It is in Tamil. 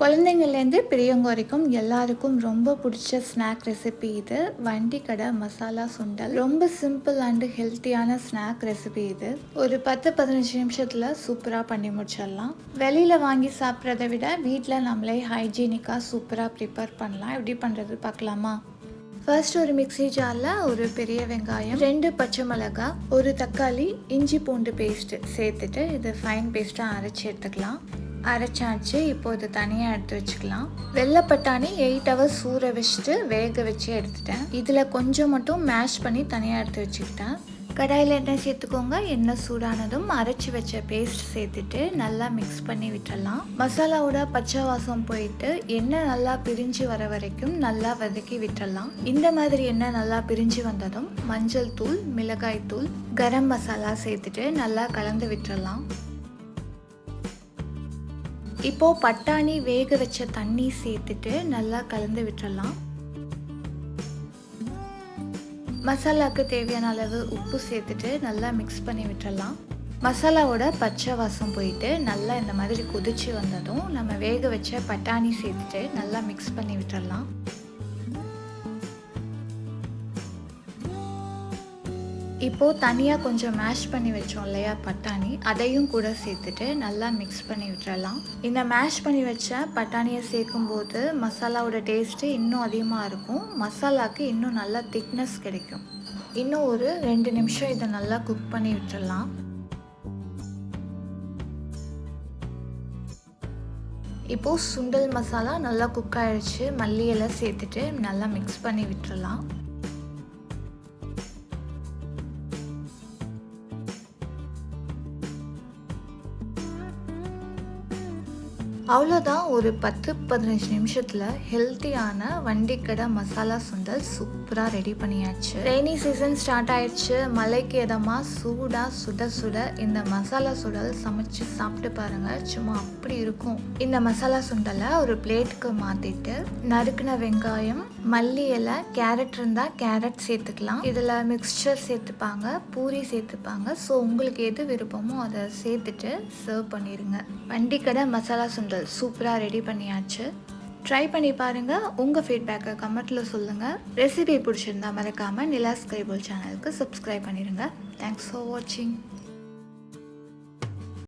குழந்தைங்கள்லேருந்து பெரியவங்க வரைக்கும் எல்லாருக்கும் ரொம்ப பிடிச்ச ஸ்நாக் ரெசிபி இது. வண்டி கடை மசாலா சுண்டல். ரொம்ப சிம்பிள் அண்டு ஹெல்த்தியான ஸ்நாக் ரெசிபி இது. ஒரு பத்து பதினஞ்சு நிமிஷத்தில் சூப்பராக பண்ணி முடிச்சிடலாம். வெளியில் வாங்கி சாப்பிட்றத விட வீட்டில் நம்மளே ஹைஜீனிக்காக சூப்பராக ப்ரிப்பேர் பண்ணலாம். எப்படி பண்ணுறது பார்க்கலாமா? ஃபர்ஸ்ட் ஒரு மிக்ஸி ஜாரில் ஒரு பெரிய வெங்காயம் ரெண்டு பச்சை மிளகாய் ஒரு தக்காளி இஞ்சி பூண்டு பேஸ்ட்டு சேர்த்துட்டு இது ஃபைன் பேஸ்ட்டாக அரைச்சி எடுத்துக்கலாம். அரைச்சாச்சு. இப்போ இது தனியாக எடுத்து வச்சுக்கலாம். வெள்ளை பட்டாணி எயிட் ஹவர்ஸ் ஊற வச்சுட்டு வேக வச்சு எடுத்துட்டேன். இதில் கொஞ்சம் மட்டும் மேஷ் பண்ணி தனியாக எடுத்து வச்சுக்கிட்டேன். கடாயில் எண்ணெய் சேர்த்துக்கோங்க. எண்ணெய் சூடானதும் அரைச்சி வச்ச பேஸ்ட் சேர்த்துட்டு நல்லா மிக்ஸ் பண்ணி விட்டுடலாம். மசாலாவோட பச்சை வாசம் போயிட்டு எண்ணெய் நல்லா பிரிஞ்சு வர வரைக்கும் நல்லா வதக்கி விட்டுடலாம். இந்த மாதிரி எண்ணெய் நல்லா பிரிஞ்சு வந்ததும் மஞ்சள் தூள் மிளகாய் தூள் கரம் மசாலா சேர்த்துட்டு நல்லா கலந்து விட்டுடலாம். இப்போ பட்டாணி வேக வச்ச தண்ணி சேர்த்துட்டு நல்லா கலந்து விட்டுறலாம். மசாலாவுக்கு தேவையான அளவு உப்பு சேர்த்துட்டு நல்லா மிக்ஸ் பண்ணி விட்டுறலாம். மசாலாவோட பச்சை வாசம் போயிட்டு நல்லா இந்த மாதிரி கொதிச்சு வந்ததும் நம்ம வேக வச்ச பட்டாணி சேர்த்துட்டு நல்லா மிக்ஸ் பண்ணி விட்டுறலாம். இப்போது தனியாக கொஞ்சம் மேஷ் பண்ணி வச்சோம் இல்லையா பட்டாணி. அதையும் கூட சேர்த்துட்டு நல்லா மிக்ஸ் பண்ணி விட்டுறலாம். இந்த மேஷ் பண்ணி வச்ச பட்டாணியை சேர்க்கும்போது மசாலாவோட டேஸ்ட்டு இன்னும் அதிகமாக இருக்கும். மசாலாவுக்கு இன்னும் நல்லா திக்னஸ் கிடைக்கும். இன்னும் ஒரு ரெண்டு நிமிஷம் இதை நல்லா குக் பண்ணி விட்டுறலாம். இப்போது சுண்டல் மசாலா நல்லா குக் ஆகிடுச்சு மல்லி எல்லாம் சேர்த்துட்டு நல்லா மிக்ஸ் பண்ணி விட்டுறலாம். அவ்வளோதான் ஒரு பத்து பதினஞ்சு நிமிஷத்தில் ஹெல்த்தியான வண்டிக்கடை மசாலா சுண்டல் சூப்பராக ரெடி பண்ணியாச்சு. ரெய்னி சீசன் ஸ்டார்ட் ஆயிடுச்சு. மலைக்கு எதமாக சூடாக சுட சுட இந்த மசாலா சுடல் சமைச்சு சாப்பிட்டு பாருங்கள் சும்மா அப்படி இருக்கும். இந்த மசாலா சுண்டலை ஒரு பிளேட்டுக்கு மாற்றிட்டு நறுக்கின வெங்காயம் மல்லி இலை கேரட் இருந்தால் கேரட் சேர்த்துக்கலாம். இதில் மிக்சர் சேர்த்துப்பாங்க பூரி சேர்த்துப்பாங்க. ஸோ உங்களுக்கு எது விருப்பமோ அதை சேர்த்துட்டு சர்வ் பண்ணிடுங்க வண்டிக்கடை மசாலா சுண்டல் சூப்பராக ரெடி பண்ணியாச்சு. ட்ரை பண்ணி பாருங்கள் உங்கள் ஃபீட்பேக்கை கமெண்ட்டில் சொல்லுங்கள் ரெசிபி பிடிச்சிருந்தா மறக்காமல் நிலா ஸ்கைபோல் சேனலுக்கு சப்ஸ்கிரைப் பண்ணிடுங்க தேங்க்ஸ் ஃபார் வாட்சிங்